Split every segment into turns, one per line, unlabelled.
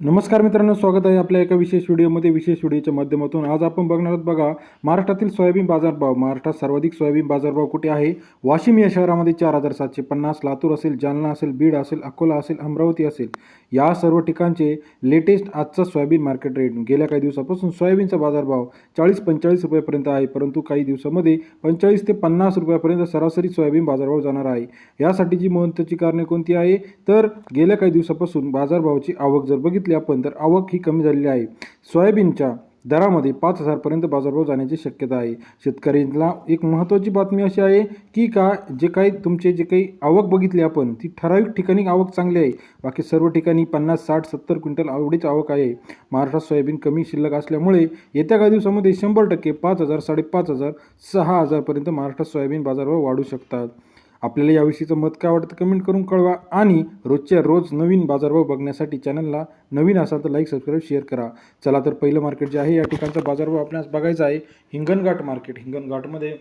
नमस्कार मित्रांनो स्वागत आहे आपल्या एका विशेष व्हिडिओमध्ये विशेष व्हिडिओच्या माध्यमातून. आज आपण बघणार आहोत बघा महाराष्ट्रातील सोयाबीन बाजारभाव. महाराष्ट्रात सर्वाधिक सोयाबीन बाजारभाव कुठे आहे? वाशिम या शहरामध्ये चार हजार सातशे पन्नास लातूर असेल जालना असेल बीड असेल अकोला असेल अमरावती असेल. या सर्व ठिकाणचे लेटेस्ट आजचा सोयाबीन मार्केट रेट गेल्या काही दिवसापासून सोयाबीनचा बाजारभाव चाळीस पंचेचाळीस रुपयापर्यंत आहे परंतु काही दिवसामध्ये पंचेचाळीस ते पन्नास रुपयापर्यंत सरासरी सोयाबीन बाजारभाव जाणार आहे. यासाठीची महत्त्वाची कारणे कोणती आहे? तर गेल्या काही दिवसापासून बाजारभावाची आवक जर बघितली आपण तर आवक ही कमी झालेली आहे. सोयाबीनच्या दरामध्ये पाच हजारपर्यंत बाजारभाव जाण्याची शक्यता आहे. शेतकऱ्यांना एक महत्त्वाची बातमी अशी आहे की का जे काही तुमचे जे काही आवक बघितली आपण ती ठराविक ठिकाणी आवक चांगली आहे. बाकी सर्व ठिकाणी पन्नास साठ सत्तर क्विंटल एवढीच आवक आहे. महाराष्ट्रात सोयाबीन कमी शिल्लक असल्यामुळे येत्या काही दिवसामध्ये शंभर टक्के पाच हजार साडेपाच हजार सहा हजारपर्यंत महाराष्ट्रात सोयाबीन बाजारभाव वाढू शकतात. आपल्याला याविषयीचं मत काय वाटतं कमेंट करून कळवा आणि रोजच्या रोज नवीन बाजारभाव बघण्यासाठी चॅनलला नवीन असाल तर लाईक सबस्क्राईब शेअर करा. चला तर पहिलं मार्केट जे आहे या ठिकाणचा बाजारभाव आपल्यास बघायचा आहे. हिंगणघाट मार्केट हिंगणघाटमध्ये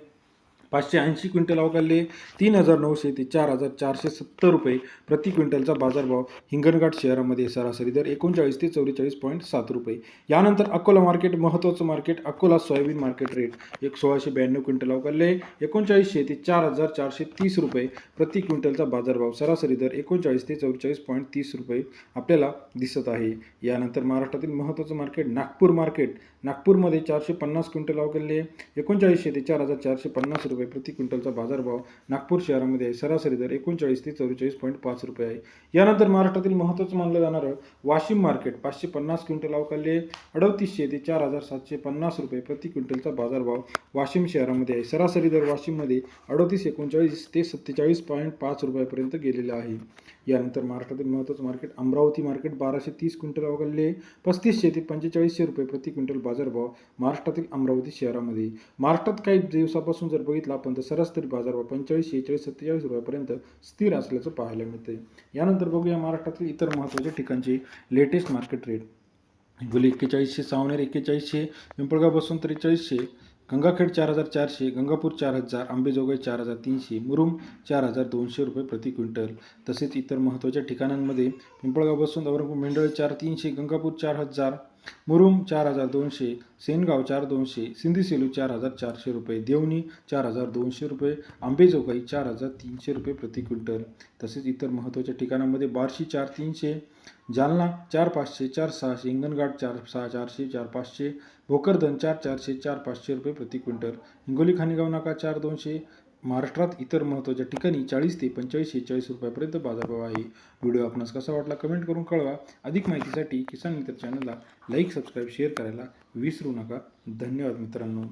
पाचशे ऐंशी क्विंटल अवकालले तीन हजार नऊशे ते चार हजार चारशे सत्तर रुपये प्रति क्विंटलचा बाजारभाव हिंगणघाट शहरामध्ये सरासरी दर एकोणचाळीस ते चौवेचाळीस पॉईंट सात रुपये. यानंतर अकोला मार्केट महत्त्वाचं market Akola soybean market rate एक सोळाशे ब्याण्णव क्विंटल अवकालले एकोणचाळीसशे ते चार हजार चारशे तीस रुपये प्रति क्विंटलचा बाजारभाव सरासरी दर एकोणचाळीस ते चौवेचाळीस पॉईंट तीस रुपये आपल्याला दिसत आहे. यानंतर महाराष्ट्रातील महत्त्वाचं मार्केट नागपूर मार्केट. नागपूरमध्ये चारशे पन्नास क्विंटल अवकालले एकोणचाळीसशे ते चार हजार चारशे पन्नास रुपये प्रति क्विंटलचा बाजारभाव नागपूर शहरामध्ये आहे सरासरी दर एकोणचाळीस ते चौवेचाळीस पॉईंट पाच रुपये आहे. यानंतर महाराष्ट्रातील महत्त्वाचं मानलं जाणारं वाशिम मार्केट पाचशे पन्नास क्विंटल अवकाले अडतीसशे ते चार हजार सातशे पन्नास रुपये प्रति क्विंटलचा बाजारभाव वाशिम शहरामध्ये आहे. सरासरी दर वाशिममध्ये अडतीस एकोणचाळीस ते सत्तेचाळीस पॉईंट पाच रुपयापर्यंत गेलेला आहे. यानंतर महाराष्ट्रातील महत्त्वाचं मार्केट अमरावती मार्केट बाराशे तीस क्विंटल अवघडले पस्तीसशे ते पंचेचाळीसशे रुपये प्रति क्विंटल बाजारभाव महाराष्ट्रातील अमरावती शहरामध्ये. महाराष्ट्रात काही दिवसापासून जर बघितला आपण तर सरासरी बाजारभाव पंचेचाळीस शेहेचाळीस सत्तेचाळीस रुपयापर्यंत स्थिर असल्याचं पाहायला मिळते यानंतर बघूया महाराष्ट्रातील इतर महत्त्वाच्या ठिकाणचे लेटेस्ट मार्केट रेट गुली एक्केचाळीसशे सावनेर एक्केचाळीसशे पिंपळगाव बसून त्रेचाळीसशे गंगाखेड चार हजार चारशे गंगापूर चार हजार आंबेजोगाई चार हजार तीनशे मुरुम चार हजार दोनशे रुपये प्रति क्विंटल. तसेच इतर महत्त्वाच्या ठिकाणांमध्ये पिंपळगाव बसून औरंगाबाद मेंढळे चार तीनशे गंगापूर चार हजार मुरुम चार हजार दोनशे सेनगाव चार दोनशे सिंधी सेलू चार हजार चारशे रुपये देवणी चार हजार दोनशे रुपये आंबेजोगाई चार हजार तीनशे रुपये प्रति क्विंटल. तसेच इतर महत्त्वाच्या ठिकाणांमध्ये बारशी चार तीनशे जालना चार पाचशे चार सहाशे हिंगणघाट चार सहा चारशे चार पाचशे भोकरदन चार चारशे चार पाचशे रुपये प्रति क्विंटल. हिंगोली खानेगाव नाका चार दोनशे महाराष्ट्रात इतर महत्त्वाच्या ठिकाणी चाळीस ते पंचेचाळीस शेहेचाळीस रुपयापर्यंत बाजारभाव आहे. व्हिडिओ आपणास कसा वाटला कमेंट करून कळवा. अधिक माहितीसाठी किसान मित्र चॅनलला लाईक सबस्क्राईब शेअर करायला विसरू नका. धन्यवाद मित्रांनो.